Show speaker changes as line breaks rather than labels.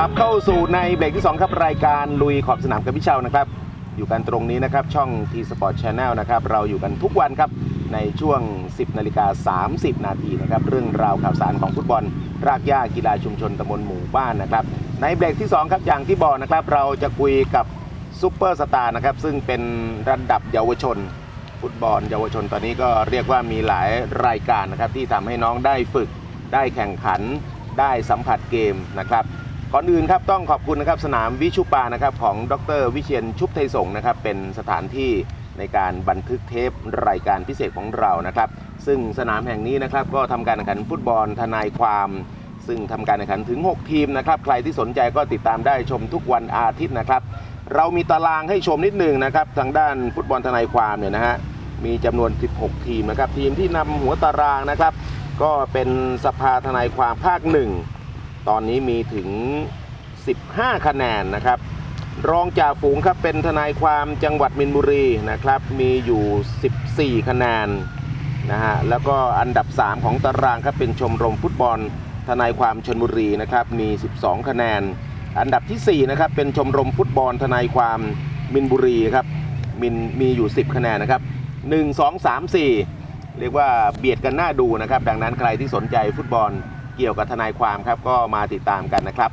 รับเข้าสู่ในเบรกที่ 2 ครับ รายการลุยขอบสนามกับพี่เชานะครับ อยู่กันตรงนี้นะครับ ช่อง T Sport Channel นะครับ เราอยู่กันทุกวันครับ ในช่วง 10นาฬิกา30 นาทีนะครับ เรื่องราวข่าวสารของฟุตบอล รากหญ้ากีฬาชุมชนตำบลหมู่บ้านนะครับ ในเบรกที่ 2 ครับ อย่างที่บอกนะครับ เราจะคุยกับซูเปอร์สตาร์นะครับ ซึ่งเป็นระดับเยาวชน ฟุตบอล เยาวชนตอนนี้ก็เรียกว่ามีหลายรายการนะครับที่ทำให้น้องได้ฝึกได้แข่งขันได้สัมผัสเกมนะครับ ก่อนอื่นครับต้องขอบคุณนะครับสนามวิชุปานะครับของดร วิเชียนชุบไทยสงนะครับเป็นสถานที่ในการบันทึกเทปรายการพิเศษของเรานะครับ ซึ่งสนามแห่งนี้นะครับก็ทำการแข่งขันฟุตบอลทนายความ ซึ่งทำการแข่งขันถึง 6 ทีมนะครับใครที่สนใจก็ติดตามได้ชมทุกวันอาทิตย์นะครับ เรามีตารางให้ชมนิดหนึ่งนะครับทางด้านฟุตบอลทนายความเนี่ยนะฮะมีจำนวน 16 ทีมนะครับทีมที่นำหัวตารางนะครับ ก็เป็นสภาทนายความภาคหนึ่ง ตอนนี้มีถึง 15 คะแนนนะครับ รองจ่าฝูงครับเป็นทนายความจังหวัดมินบุรีนะครับ มีอยู่ 14 คะแนนนะฮะแล้วก็อันดับ 3 ของตารางครับเป็นชมรมฟุตบอลทนายความชนบุรีนะครับมี 12 คะแนน อันดับทีสี่4นะครับเป็นชมรมฟุตบอลทนายความมินบุรีครับมินมีอยู่ 10 คะแนนนะครับ 1 2 3 4 เรียกว่าเบียดกันหน้าดูนะครับ ดังนั้นใครที่สนใจฟุตบอล เกี่ยวกับทนายความครับก็มาติดตามกันนะครับ